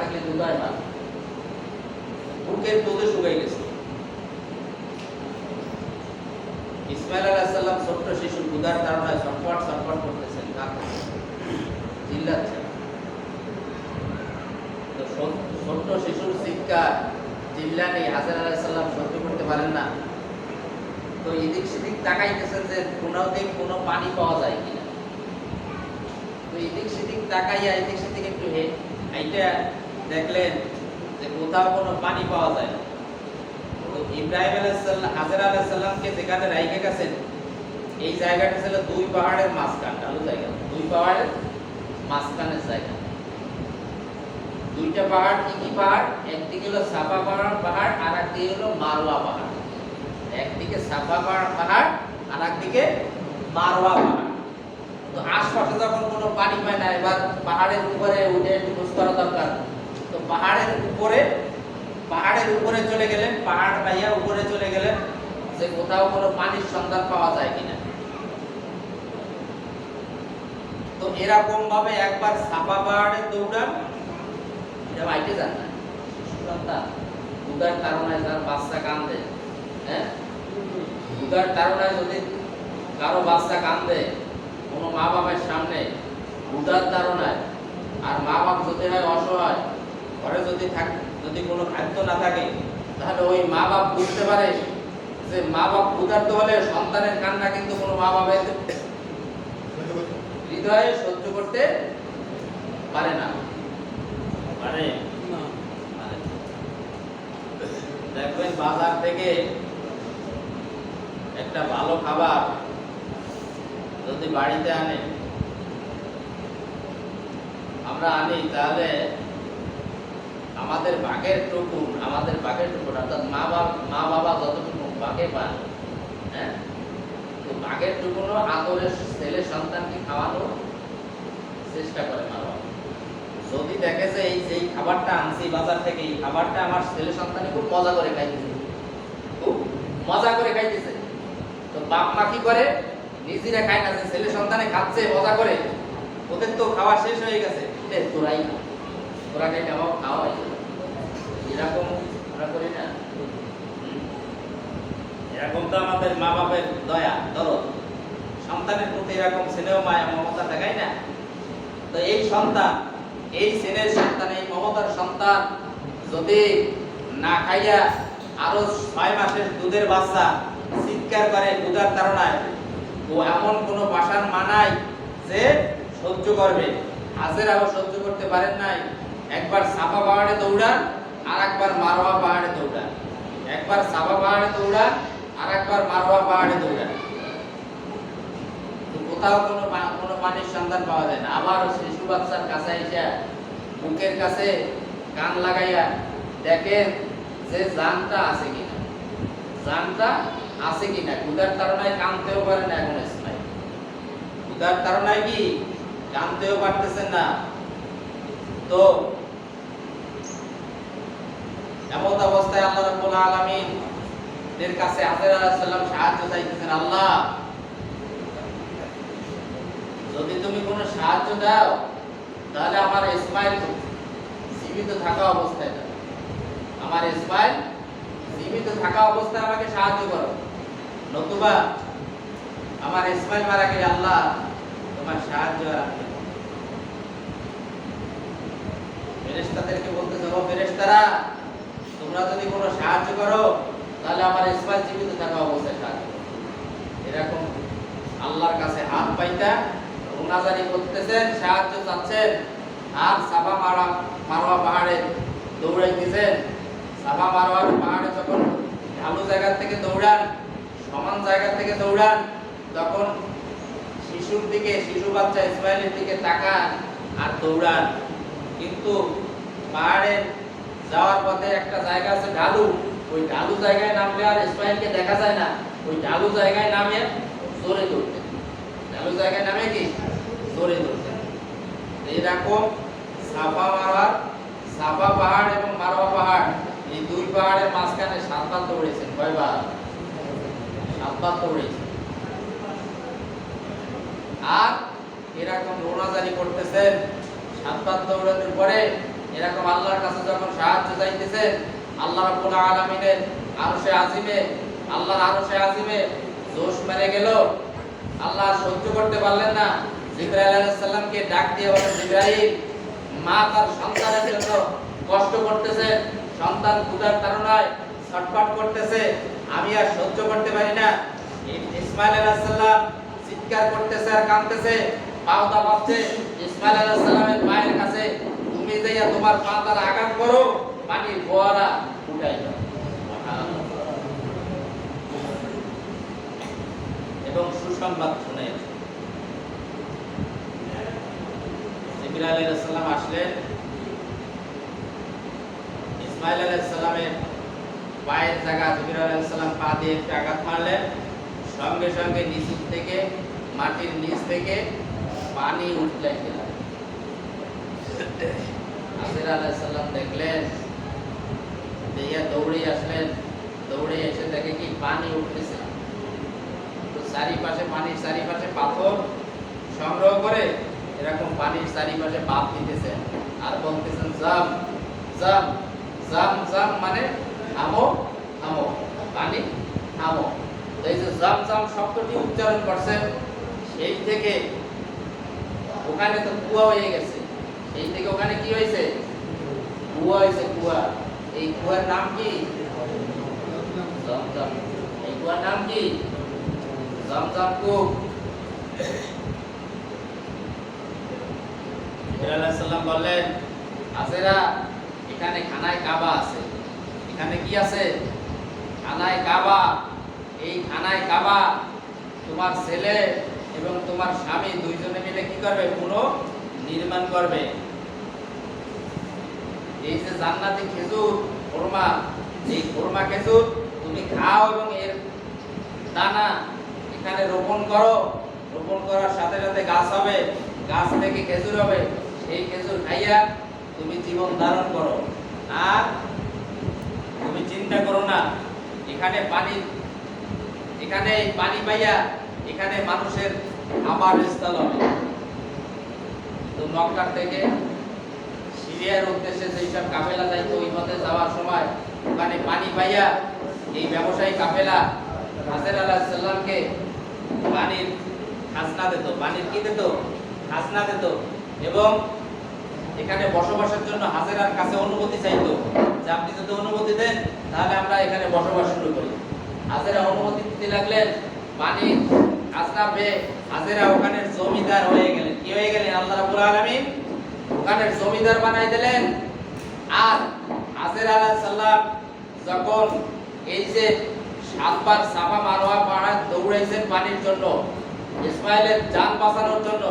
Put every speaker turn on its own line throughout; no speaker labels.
থাকলে দুধ হয় না বুকের দুধে শুকাই গেছে। ইসমাইল আলাইসাল্লাম ছোট্ট শিশু, ক্ষুধার কারণে ছটফট ছটফট করতেছেন। চিল্লাচ্ছেন তো ছোট্ট শিশুর চিৎকার চিল্লানি হাসান আলাইসাল্লাম সহ্য করতে পারেন না। তো এদিক সেদিক তাকাইতেছেন যে কোনো দিক কোনো পানি পাওয়া যায় কিনা। তো এদিক সেদিক তাকাইয়া, এদিক সেদিক একটু হে এইটা দেখলেন যে কোথাও কোনো পানি পাওয়া যায় তো ইব্রাহিম আলাইসাল্লাম হাজার আলাইসাল্লামকে যেখানে রাইখে গেছেন, এই জায়গাটা ছিল দুই পাহাড়ের মাঝখান ঢালু জায়গা। দুই পাহাড়ের মাঝখানের জায়গা। দুইটা পাহাড় কি কি পাহাড়? একদিকে হলো সাফা পাহাড় পাহাড় আর একদিকে হলো মারওয়া পাহাড়। একদিকে সাফা পাহাড় পাহাড় আর একদিকে মারোয়া পাহাড়। তো আশপাশে যখন কোনো পানি পায় না, এবার পাহাড়ের উপরে উঠে একটু খোঁজ করা দরকার। পাহাড়ের উপরে পাহাড়ের উপরে চলে গেলেন পাহাড় পাইয়া উপরে চলে গেলেন যে কোথাও কোনো পানির সন্ধান পাওয়া যায় কিনা। তো এরকম ভাবে একবার সাফা পাহাড়ে দৌড়ান। এটা বাইটে যান না। সন্তান দুধার কারণে তার বাচ্চা কান্দে হ্যাঁ? দুধার কারণে যদি কারও বাচ্চা কান্দে, কোনো মা বাবার সামনে, উদার ধারণায় আর মা বাপ যদি হয় অসহায় ঘরে যদি থাক যদি কোনো খাদ্য না থাকে তাহলে ওই মা বাপ বুঝতে পারে যে মা বাপ ক্ষুধার্ত হলে সন্তানের কান্না কিন্তু কোনো মা বাবের হৃদয়ে সহ্য করতে পারে না। পারে? পারে। দেখবেন বাজার থেকে একটা ভালো খাবার যদি বাড়িতে আনে আমরা আনি তাহলে আমাদের বাঘের টুকুন আমাদের বাঘের টুকুন অর্থাৎ মা বাবা মা বাবা যতটুকু বাঘে পান হ্যাঁ? তো বাঘের টুকুনও আদরের ছেলে সন্তানকে খাওয়ানোর চেষ্টা করে মা বাবা। যদি দেখে যে এই যে এই খাবারটা আনছি বাজার থেকে, এই খাবারটা আমার ছেলে সন্তানে খুব মজা করে খাইতেছে। খুব মজা করে খাইতেছে। তো বাপ মা কি করে? নিজেরা খায় না, যে ছেলে সন্তানে খাচ্ছে, মজা করে। ওদের তো খাওয়া শেষ হয়ে গেছে। তোরাই। তোরা খাই খাওয়া খাওয়া। এরকম আমরা করি না। এরকম তো আমাদের মা বাপের দয়া, দরদ। সন্তানের প্রতি এরকম স্নেহ, মায়া, মমতা দেখায় না। তো এই সন্তান, এই স্নেহের সন্তান, এই মমতার সন্তান যদি না খাইয়া আরও ছয় মাসের দুধের বাচ্চা চিৎকার করে দুধার তাড়নায়, ও এমন কোনো পাষাণ মানাই যে সহ্য করবে। হাজেরাও সহ্য করতে পারেন নাই। একবার সাফা পাহাড়ে দৌড়ান আর একবার মারোয়া পাহাড়ে দৌড়ান একবার সাফা পাহাড়ে দৌড়ান আর একবার মারোয়া পাহাড়ে দৌড়ান কোথাও কোনো কোনো পানির সন্ধান পাওয়া যায় না। আবার শিশু বাচ্চার কাছে এসে বুকের কাছে কান লাগাইয়া দেখেন যে জানটা আছে কিনা। জানটা আছে কিনা। ক্ষুধার তাড়নায় কানতেও পারে না এখন ইসমাইল ক্ষুধার তাড়নায় কি? কানতেও পারতেছেন না। তো এমন অবস্থায় আল্লাহ রাব্বুল আলামিন এর কাছে হাজের আলাইহিস সালাম সাহায্য চাইতেছেন, আল্লাহ, যদি তুমি কোনো সাহায্য দাও, তাহলে আমার ইসমাইল জীবিত থাকা অবস্থায় দাও আমার ইসমাইল জীবিত থাকা অবস্থায় আমাকে সাহায্য করো নতুবা আমার ইসমাইল মারা গেলে আল্লাহ তোমার সাহায্য রাখবে না। ফেরেশতাদেরকে বলতেছে, ও ফেরেশতারা তোমরা যদি কোনো সাহায্য করো, তাহলে আমার ইসমাইল জীবিত থাকা অবস্থায় সাহায্য এরকম আল্লাহর কাছে হাত পাইতা রোনাজারি করতেছেন, সাহায্য চাচ্ছেন, আর সাফা মারা, মারোয়া পাহাড়ে দৌড়াইতেছেন। সাফা মারোয়ার পাহাড়ে যখন ঢালু জায়গা থেকে দৌড়ান, সমান জায়গা থেকে দৌড়ান, তখন শিশুর দিকে, শিশু বাচ্চা ইসমাইলের দিকে তাকান আর দৌড়ান। কিন্তু পাহাড়ে যাওয়ার পথে একটা জায়গা আছে ঢালু ওই ঢালু জায়গায় নামলে আর ইসমাইলকে দেখা যায় না। ওই ঢালু জায়গায় নামে জোরে দৌড়তেন ঢালু জায়গায় নামে কি? জোরে দৌড়তেন এইরকম সাফা মারোয়ার সাফা পাহাড় এবং মারোয়া পাহাড়, এই দুই পাহাড়ের মাঝখানে সাতবার দৌড়েছেন। কয়বার? সাতবার দৌড়েছেন। আর এরকম রোনাজারি করতেছেন, সাতবার দৌড়ানোর পরে এরকম আল্লাহর কাছে যখন সাহায্য চাইতেছেন আল্লাহ রাব্বুল আলামিনের আরশে আজিমে, আল্লাহর আরশে আজিমে জোশ মেরে গেল। আল্লাহ সহ্য করতে পারলেন না। জিব্রাইল আলাইহিস সালামকে ডাক দিয়ে বলেন, জিব্রাইল, মা তার সন্তানের জন্য কষ্ট করতেছে, সন্তান ক্ষুধার তাড়নায় ছটফট করতেছে। আমি আর সহ্য করতে পারি না। ইসমাইল আলাইহিস সালাম চিৎকার করতেছে আর কাঁদতেছে। পাও দাবাচ্ছে ইসমাইল আলাইহিস সালামের পায়ের কাছে তুমি যাইয়া তোমার পা দ্বারা আঘাত করো পানির ফোয়ারা উঠাই দাও। সুবহানাল্লাহ। এবং সুসংবাদ শুনে জিবরাইল আলাইহিস সালাম আসলেন। ইসমাইল আলাইহিস সালামের পায়ের জায়গা জিবরাইল আলাইহিস সালাম পা দিয়ে একটু আঘাত মারলেন। সঙ্গে সঙ্গে নিচ থেকে, মাটির নিচ থেকে পানি উঠলে গেল হাজির আলাইহিস সালাম দেখলেন দেইয়া দৌড়ে আসলেন। দৌড়ে এসে দেখে কি পানি উঠতেছে? তো চারিপাশে পানির চারিপাশে পাথর সংগ্রহ করে এরকম পানির চারিপাশে বাপ দিতেছে। আর বলতেছেন, জাম জাম জাম জাম মানে থামো থামো, পানি থামো। এই যে জাম জাম শব্দটি উচ্চারণ করছেন সেই থেকে ওখানে তো কুয়া হয়ে গেছে। সেই থেকে ওখানে কি হয়েছে? কুয়া হয়েছে কুয়া। এই কুয়ার নাম কি? এই কুয়ার নাম কি? জমজম কূপ। সাল্লাম বললেন আসেরা এখানে খানায় কাবা আছে। এখানে কি আছে? খানায় কাবা। এই খানায় কাবা তোমার ছেলে এবং তোমার স্বামী দুইজনে মিলে কি করবে? পুনঃ নির্মাণ করবে। এই যে জান্নাতি খেজুর, খোরমা এই খোরমা খেজুর, তুমি খাও এবং এর দানা এখানে রোপণ করো। রোপণ করার সাথে সাথে গাছ হবে, গাছ থেকে খেজুর হবে। সেই খেজুর খাইয়া তুমি জীবন ধারণ করো। আর তুমি চিন্তা করো না, এখানে পানি এখানে পানি পাইয়া এখানে মানুষের আবার স্থল হবে। তো মক্কার থেকে সিরিয়ার উদ্দেশ্যে যেসব কাফেলা যাইতো, ওই পথে যাওয়ার সময় ওখানে পানি পাইয়া এই ব্যবসায়ী কাফেলা হাজের আলাহ সাল্লামকে পানির খাজনা দিত। পানির কি দিত? খাজনা দিত। এবং এখানে বসবাসের জন্য হাজেরার কাছে অনুমতি চাইতো যে, আপনি যদি অনুমতি দেন, তাহলে আমরা এখানে বসবাস শুরু করি। হাজেরা অনুমতি দিতে লাগলেন, পানি খাজনা পেয়ে হাজেরা ওখানে জমিদার হয়ে গেলেন। কি হয়ে গেলেন? আল্লাহ রাব্বুল আলামিন ওখানে জমিদার বানাই দিলেন। আর হাজের আলাহ সাল্লাম যখন এই যে সাতবার সাফা মারোয়া পাহাড় দৌড়াইছেন পানির জন্য, ইসমাইলের জান বাঁচানোর জন্য,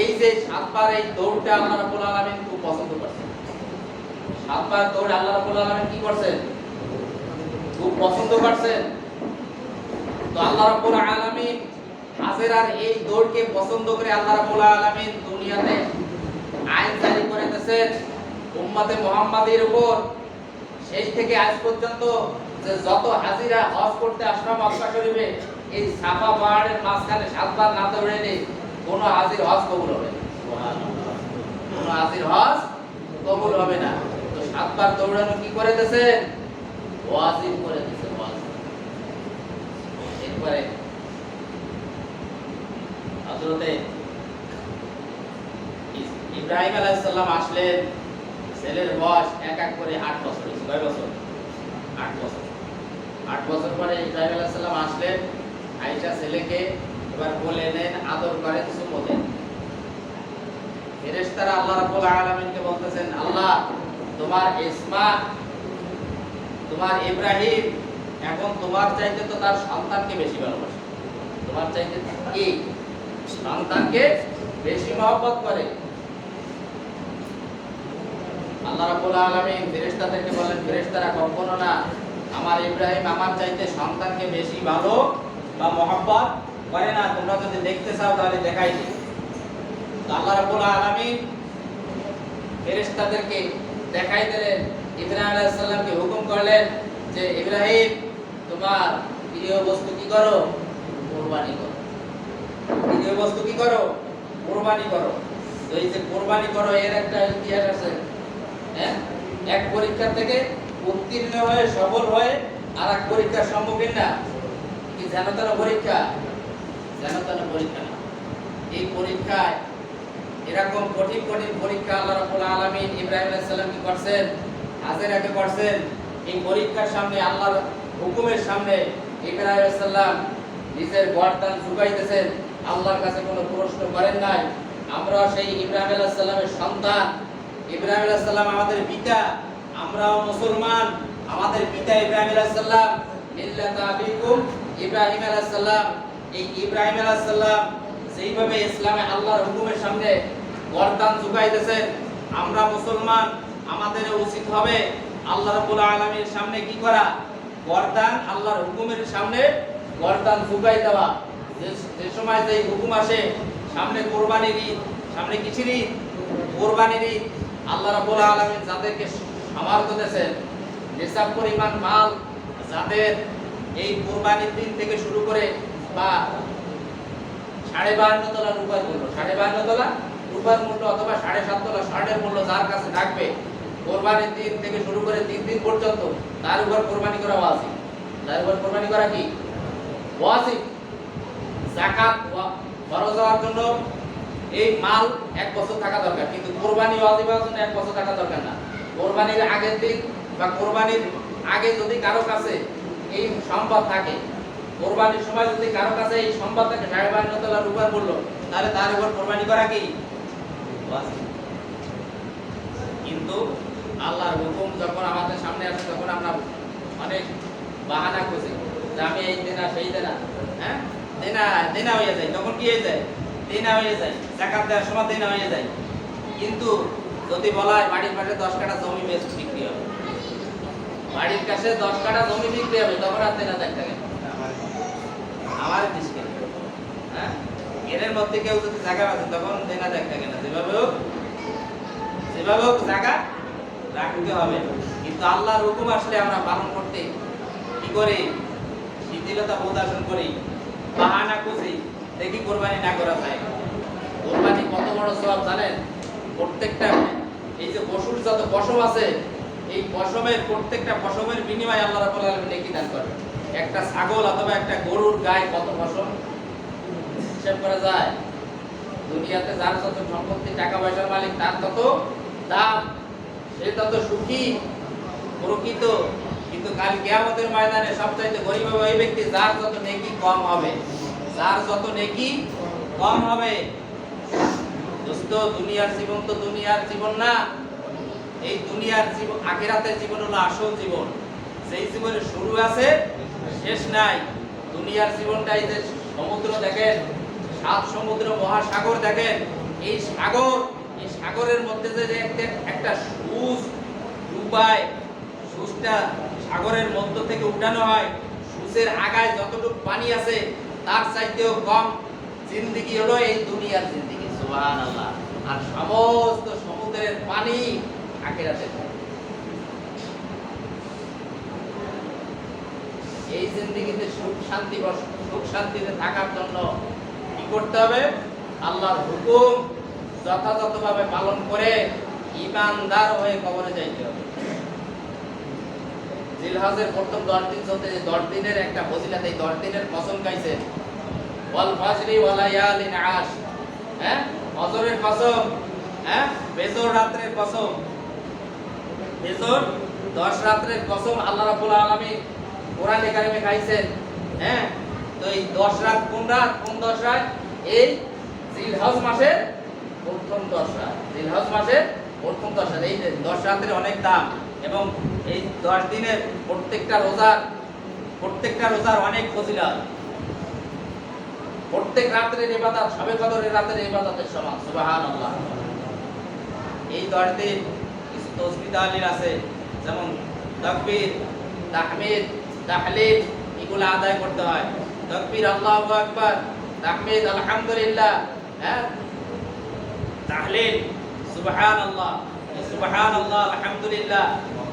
এই যে সাতবার এই দৌড়টা আল্লাহ রাব্বুল আলামিন খুব পছন্দ করছেন। সাতবার দৌড় আল্লাহ রাব্বুল আলামিন কি করছেন? খুব পছন্দ করছেন। তো আল্লাহ রাব্বুল আলামিন হাজেরার এই দৌড়কে পছন্দ করে আল্লাহ রাব্বুল আলামিন দুনিয়াতে আইন জারি করে দিয়েছেন। উম্মতে মুহাম্মাদের উপর। সেই থেকে আজ পর্যন্ত যে যত হাজিরা হজ করতে আসলাম মক্কা শরীফে, এই সাফা পাহাড়ের মাঝখানে সাতবার না দৌড়েলে কোন হাজির হজ কবুল হবে কোন হাজির হজ কবুল হবে না। তো সাতবার দৌড়ানো কি করে দিয়েছে ওয়াজিব করে দিয়েছে ওয়াজিব। এরপরে হযরতে ই- ইব্রাহিম আলাইহিস সালাম আসলেন ছেলের বয়স এক এক করে আট বছর কয় বছর? আট বছর। আট বছর পরে ইব্রাহিম আলাইহিস সালাম আসলেন আয়েশা ছেলেকে এবার বলে নেন আদর করেন চুমো দেন ফেরেশতারা আল্লাহ রাব্বুল আলামিনকে বলতেছেন, আল্লাহ, তোমার ইসমা, তোমার ইব্রাহিম এখন তোমার চাইতে তো তার সন্তানকে বেশি ভালোবাসে। তোমার চাইতে কি সন্তানকে বেশি মহব্বত করে। আল্লাহ রাব্বুল আলামিন ফেরেশতাদেরকে বলেন ফেরেশতারা কখনো না আমার ইব্রাহিম আমার চাইতে সন্তানকে বেশি ভালো বা মহব্বত করে না। তোমরা যদি দেখতে চাও তাহলে দেখাই আল্লাহ রাব্বুল আলামিন ফেরেশতাদেরকে দেখাই দিলেন। ইব্রাহিম আলাইহিস সালামকে হুকুম করলেন যে, ইব্রাহিম, তোমার প্রিয় বস্তু কি করো? কোরবানি করো। প্রিয় বস্তু কি করো? কোরবানি করো। তো এই যে কোরবানি করো, এর একটা ইতিহাস আছে। হ্যাঁ? এক পরীক্ষা থেকে উত্তীর্ণ হয়ে, সফল হয়ে আর এক পরীক্ষার সম্মুখীন না? কি যেন পরীক্ষা? যেন পরীক্ষা না। এই পরীক্ষায় এরকম কঠিন কঠিন পরীক্ষা আল্লাহ রাব্বুল আলামিন ইব্রাহিম আলাইহিস সালাম কি করছেন? হাজেরাকে করছেন। এই পরীক্ষার সামনে, আল্লাহর হুকুমের সামনে ইব্রাহিম আলাইহিস সালাম নিজের গর্দান ঝুঁকাইতেছেন আল্লাহর কাছে কোনো প্রশ্ন করেন নাই। আমরা সেই ইব্রাহিম আলাইহিস সালামের সন্তান। ইব্রাহিম আলাইহিস সালাম আমাদের পিতা। আমরাও মুসলমান। আমাদের পিতা ইব্রাহিম আলাইহিস সালাম। মিল্লাত আবিকুম ইব্রাহিম আলাইহিস সালাম। এই ইব্রাহিম আলাইহিস সালাম যেইভাবে ইসলামে আল্লাহর হুকুমের সামনে গর্দান ঝুঁকাইতেছেন আমরা মুসলমান আমাদের উচিত হবে আল্লাহ রাব্বুল আলামিনের সামনে কি করা? গর্দান আল্লাহর হুকুমের সামনে গর্দান ঝুঁকাই দেওয়া। যে যে সময় যেই হুকুম আসে, সামনে কোরবানির ঈদ, সামনে কিসের ঈদ? কোরবানির ঈদ। আল্লাহ রাব্বুল আলামিন যাদেরকে সামর্থ্য দিয়েছেন, নিসাব পরিমাণ মাল যাদের এই কোরবানির দিন থেকে শুরু করে বা সাড়ে বাহান্ন তলা রূপার মূল্য, সাড়ে বাহান্ন তলা রূপার মূল্য অথবা সাড়ে সাত তলা ষাটের মূল্য যার কাছে থাকবে, কোরবানির দিন থেকে শুরু করে তিন দিন পর্যন্ত তার উপর কোরবানি করা ওয়াজিব। তার উপর কোরবানি করা কি? ওয়াজিব। জাকাত ফরজ হওয়ার জন্য এই মাল এক বছর থাকা দরকার। কিন্তু কোরবানি ওয়াজিব জন্য এক বছর থাকা দরকার না। কোরবানির আগের দিন বা কোরবানির আগে যদি কারও কাছে এই সম্পদ থাকে, কোরবানির সময় যদি কারও কাছে এই সম্পদ থাকে, সাড়ে বান্ন তলা রূপার মূল্য তাহলে তার উপর কোরবানি করা কি? কিন্তু আল্লাহর হুকুম যখন আমাদের সামনে আসে, তখন আমরা অনেক বাহানা খুঁজি যে আমি এই দেনা সেই দেনা হ্যাঁ? দেনা দেনা হয়ে যায়, তখন কি হয়ে যায়? দেনা হয়ে যায়, জাকাত দেওয়ার সময় দেনা হয়ে যায়। কিন্তু যদি বলা হয় বাড়ির পাশে দশ কাঠা জমি বেশ বিক্রি হবে। বাড়ির কাছে দশ কাঠা জমি বিক্রি হবে, তখন আর দেনা দেখতে গেল আমার দৃষ্টি হ্যাঁ? এর মধ্যে কেউ যদি জায়গা আছে, তখন দেনা দেখতে গেল যেভাবে হোক যেভাবে হোক জায়গা রাখতে হবে। কিন্তু আল্লাহর হুকুম আসলে আমরা পালন করতে কি করে? শিথিলতা প্রদর্শন করি। বাহানা খুঁজি, দেখি কোরবানি না করা যায়। কোরবানি কত বড় সব জানেন? প্রত্যেকটা এই যে পশুর যত পশম আছে, এই পশমের প্রত্যেকটা পশমের বিনিময়ে আল্লাহ রাব্বুল আলামিন নেকি দান করবে একটা ছাগল অথবা একটা গরুর গায়ে কত পশম? হিসাব করা যায়। দুনিয়াতে যার যত সম্পত্তি টাকা পয়সার মালিক, তার তত দাম। সে তত সুখী, প্রকৃত। কিন্তু কাল কিয়ামতের ময়দানে সবচাইতে গরিব হবে ওই ব্যক্তি যার যত নেকি, কম হবে। যার যত নেকি, কম হবে। দোস্ত, দুনিয়ার জীবন তো দুনিয়ার জীবন না। এই দুনিয়ার জীবন, আখিরাতের জীবন হলো আসল জীবন। সেই জীবনের শুরু আছে, শেষ নাই। দুনিয়ার জীবনটাই যে সমুদ্র দেখেন, সাত সমুদ্র মহাসাগর দেখেন, এই সাগর, এই সাগরের মধ্যে যে একটা সুজ ডুবায় সুজটা সাগরের মধ্য থেকে উঠানো হয়। সুজের আগায় যতটুকু পানি আছে, তার চাইতেও কম। জিন্দিগি হলো এই দুনিয়ার জিন্দিগি, সুবহানাল্লাহ। আর সমস্ত সমুদ্রের পানি আখিরাতে এই জিন্দিগিতে সুখ শান্তি সুখ শান্তিতে থাকার জন্য কি করতে হবে? আল্লাহর হুকুম যথাযথভাবে পালন করে ইমানদার হয়ে কবরে যাইতে হবে। জিলহাজের প্রথম দশ দিন চলতে যে দশ দিনের একটা ফজিলাত, এই দশ দিনের কসম খাইছে। ওয়াল ফাজরি ওয়াল আশ। হ্যাঁ? হ্যাঁ? বেজর রাত্রের বেজর দশ রাত্রের আল্লাহ খাইছেন। হ্যাঁ? তো এই দশ রাত কোন রাত? কোন দশ রাত? এই জিলহজ মাসের প্রথম দশ রাত। জিলহজ মাসের প্রথম দশ রাত। এই দশ রাতের অনেক দাম এবং এই দশ দিনের প্রত্যেকটা রোজার প্রত্যেকটা রোজার অনেক ফজিলত। প্রত্যেক রাত্রের ইবাদত, সবে কদরের রাতের ইবাদতের সমান, সুবহানাল্লাহ। এই দশ দিন কিছু তসবি আছে, যেমন তাকবীর, তাহমিদ, তাহলিল, এগুলো আদায় করতে হয়। তাকবীর আল্লাহ আকবার, তাহমিদ আলহামদুলিল্লাহ হ্যাঁ? তাহলিল, সুবহানাল্লাহ সুবহানাল্লাহ, আলহামদুলিল্লাহ। লা ইলাহা ইল্লাল্লাহ এই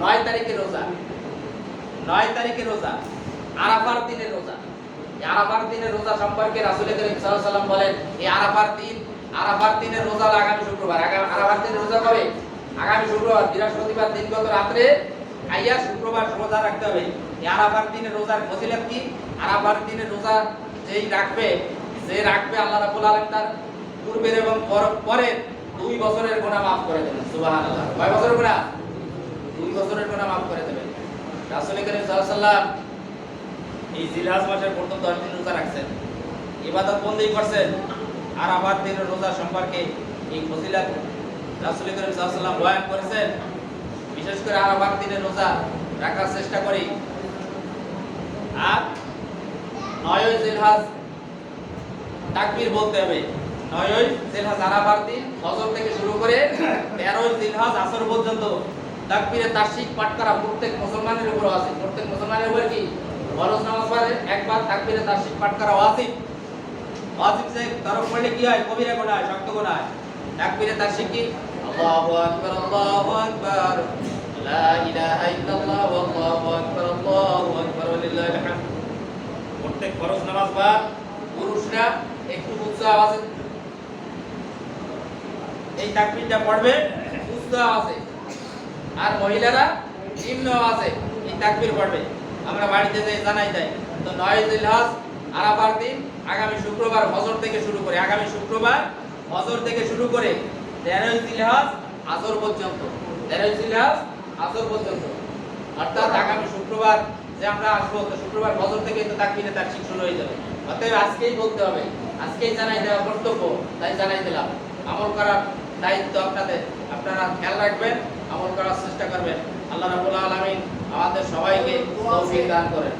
নয় তারিখে রোজা। নয় তারিখে রোজা। আরাফার দিনে রোজা। আরাফার দিনের রোজা সম্পর্কে রাসূল করিম সাল্লাম বলেন এই আরাফার দিন, আরাফার দিনের রোজা আগামী শুক্রবার। আরাফার দিনের রোজা কবে? আগামী শুক্রবার, বৃহস্পতিবার দিনগত রাত্রে আইয়া শুক্রবার রোজা রাখতে হবে। এই আরাফার দিনের রোজার ফজিলত কি? আরাফার দিনের রোজা যেই রাখবে, যে রাখবে আল্লাহ রাব্বুল আলামিন তার পূর্বের এবং পর- পরের দুই বছরের গোনা মাফ করে দেবেন। সুবহানাল্লাহ। কয় বছরের গুনাহ? দুই বছরের গুনাহ মাফ করে দেবেন। রাসূল করিম সাল্লাম এই জিলহাজ মাসের প্রথম দশ দিন রোজা রাখছেন। ইবাদত বন্দি করছেন। আর আবার দিনের রোজা সম্পর্কে এই ফজিলাত রাসূল করিম সাল্লাম বয়ান করেছেন। বিশেষ করে আর আবার দিনের রোজা রাখার চেষ্টা করি। আর নয়ই জিলহাজ তাকবীর বলতে হবে। নয়ই জিলহাজ আরাফার দিন ফজর থেকে শুরু করে তেরোই জিলহাজ আসর পর্যন্ত তাকবীরে তাসিক পাঠ করা প্রত্যেক মুসলমানের উপর আছে প্রত্যেক মুসলমানের উপর কি? ফরজ নামাজ পড়ে, একবার তাকবীরে তাসিক পাঠ করা ওয়াজিব। ওয়াজিব যে তরফ পড়লে কি হয়? কবিরা গুনাহ শক্ত গুনাহ তাকবীরে তাসিক কি? আল্লাহু আকবার আল্লাহু আকবার। লা ইলাহা ইল্লাল্লাহ, আল্লাহু আকবার আল্লাহু আকবার ওয়ালিল্লাহিল হামদ। প্রত্যেক ফরজ নামাজ বাদ পুরুষরা একটু উচ্চ আওয়াজে। এই তাকবীরটা পড়বে উচ্চ আওয়াজে। আর মহিলারা নিম্ন আওয়াজে এই তাকবীর পড়বে। আমরা বাড়িতে যে জানাই দেয়। তো নয় জিলহজ আরাফার দিন, আগামী শুক্রবার ফজর থেকে শুরু করে, আগামী শুক্রবার ফজর থেকে শুরু করে তেরোই জিলহজ আসর পর্যন্ত। তেরোই জিলহজ আসর পর্যন্ত। অর্থাৎ আগামী শুক্রবার যে আমরা আসব, তো শুক্রবার ফজর থেকে তো তাকবীরে তার ঠিক শুরু হয়ে যাবে। অতএব আজকেই বলতে হবে, আজকেই জানাই দেওয়া কর্তব্য, তাই জানাই দিলাম। আমল করার দায়িত্ব আপনাদের। আপনারা খেয়াল রাখবেন আমল করার চেষ্টা করবেন। আল্লাহ রাবুল আলমিন আমাদের সবাইকে দান করেন।